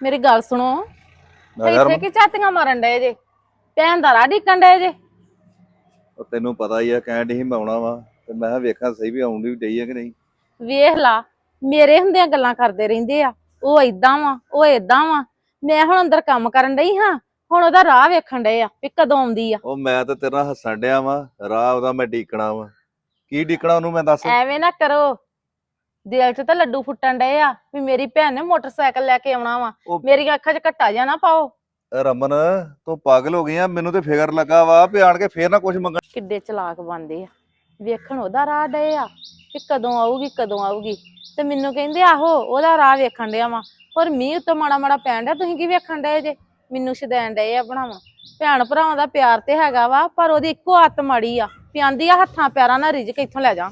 ਮੇਰੀ ਗੱਲ ਸੁਣੋ। ਯਾਰ ਇੱਥੇ ਕੀ ਝਾਤੀਆਂ ਮਾਰਨ ਡਏ ਜੇ? ਭੈਣ ਦਾ ਰਾਹ ਡਏ ਜੇ? ਉਹ ਤੈਨੂੰ ਪਤਾ ਹੀ ਆ ਕਹਿਣ ਡਈ ਸੀ ਮੈਂ ਆਉਣਾ ਵਾ ਤੇ ਮੈਂ ਕਿਹਾ ਵੇਖਾਂ ਸਹੀ ਵੀ ਆਉਂਦੀ ਵੀ ਡਈ ਆ ਕਿ ਨਹੀਂ। ਵੇਖ ਲਾ ਮੇਰੇ ਹੁੰਦਿਆਂ ਗੱਲਾਂ ਕਰਦੇ ਰਹਿੰਦੇ ਆ। ਉਹ ਏਦਾਂ ਵਾ ਉਹ ਏਦਾਂ ਵਾ। ਮੈਂ ਹੁਣ ਅੰਦਰ ਕੰਮ ਕਰਨ ਡਈ ਹਾਂ ਹੁਣ ਉਹਦਾ ਰਾਹ ਵੇਖਣ ਡਏ ਆ ਵੀ ਕਦੋਂ ਆਉਂਦੀ ਆ। ਉਹ ਮੈਂ ਤਾਂ ਤੇਰੇ ਹੱਸਣ ਡਿਆ ਵਾ ਰਾਹ ਉਹਦਾ ਮੈਂ ਡੀਕਣਾ ਵਾ। ਕੀ ਡੀਕਣਾ ਉਹਨੂੰ ਮੈਂ ਦੱਸ? ਐਵੇਂ ਨਾ ਕਰੋ ਦਿਲ 'ਚ ਤਾਂ ਲੱਡੂ ਫੁੱਟਣ ਡਏ ਆ ਵੀ ਮੇਰੀ ਭੈਣ ਨੇ ਮੋਟਰਸਾਈਕਲ ਲੈ ਕੇ ਆਉਣਾ ਵਾ। ਉਹ- ਮੇਰੀਆਂ ਅੱਖਾਂ 'ਚ ਘੱਟਾ ਜਾ ਨਾ ਪਾਓ। ਰਮਨ ਤੂੰ ਪਾਗਲ ਹੋ ਗਈ ਆ ਮੈਨੂੰ ਤੇ ਫਿਕਰ ਲੱਗਾ ਵਾ ਵੀ ਆਣ ਕੇ ਫੇਰ ਨਾ ਕੁਝ ਮੰਗਣ। ਕਿੱਡੇ ਚਲਾਕ ਬੰਦੇ ਆ। ਵੇਖਣ ਉਹਦਾ ਰਾਹ ਡਏ ਆ ਕਿ ਕਦੋਂ ਆਊਗੀ ਕਦੋਂ ਆਊਗੀ। ਤੇ ਮੈਨੂੰ ਕਹਿੰਦੇ ਆਹੋ ਉਹਦਾ ਰਾਹ ਵੇਖਣ ਡਿਆ ਵਾ। ਪਰ ਮੀਂਹ ਉੱਤੇ ਮਾੜਾ ਮਾੜਾ ਪੈਣ ਡਿਆ ਤੁਸੀਂ ਕੀ ਵੇਖਣ ਡਏ ਜੇ? ਮੈਨੂੰ ਸ਼ਦੈਣ ਡਏ ਆ ਬਣਾਵਾ। ਭੈਣ ਭਰਾਵਾਂ ਦਾ ਪਿਆਰ ਤੇ ਹੈਗਾ ਵਾ ਪਰ ਉਹਦੀ ਇੱਕੋ ਆਤ ਮਾੜੀ ਆ ਪਿਆਂਦੀ ਆ ਹੱਥਾਂ ਪੈਰਾਂ ਨਾਲ ਰਿਜਕ ਇੱਥੋਂ ਲੈ ਜਾ।